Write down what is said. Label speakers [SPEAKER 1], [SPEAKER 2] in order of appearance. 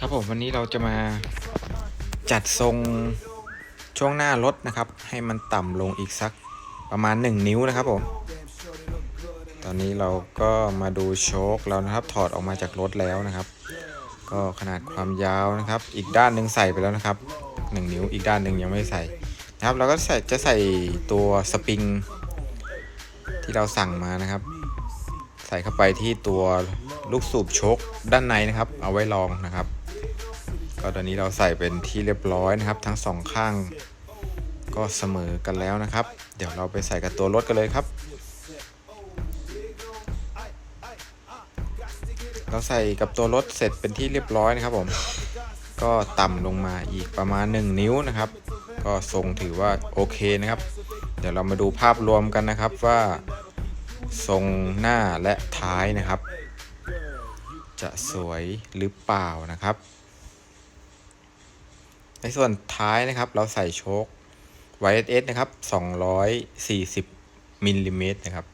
[SPEAKER 1] ครับผมวันนี้เราจะมาจัดทรงช่วงหน้ารถนะครับ ให้มันต่ำลงอีกสักประมาณ 1 นิ้วนะครับผม ตอนนี้เราก็มาดูโชคแล้วนะครับ ถอดออกมาจากรถแล้วนะครับ ก็ขนาดความยาวนะครับ อีกด้านหนึ่งใส่ไปแล้วนะครับ 1 นิ้วอีกด้านหนึ่งยังไม่ใส่นะครับ เราก็ใส่จะใส่ตัวสปริงที่เราสั่งมานะครับ ใส่เข้าไปที่ตัวลูกสูบโชคด้านในนะครับ เอาไว้ลองนะครับ ก็ตอนนี้เราใส่เป็นที่เรียบร้อยนะครับ ทั้งสองข้างก็เสมอกันแล้วนะครับ เดี๋ยวเราไปใส่กับตัวรถกันเลยครับ เราใส่กับตัวรถเสร็จเป็นที่เรียบร้อยนะครับผมก็ต่ำลงมาอีกประมาณ 1 นิ้วนะครับ ก็ทรงถือว่าโอเคนะครับ เดี๋ยวเรามาดูภาพรวมกันนะครับว่าทรงหน้าและท้ายนะครับ จะสวยหรือเปล่านะครับ ในส่วนท้ายนะครับ เราใส่โชค YSS นะครับ 240มิลลิเมตรนะครับ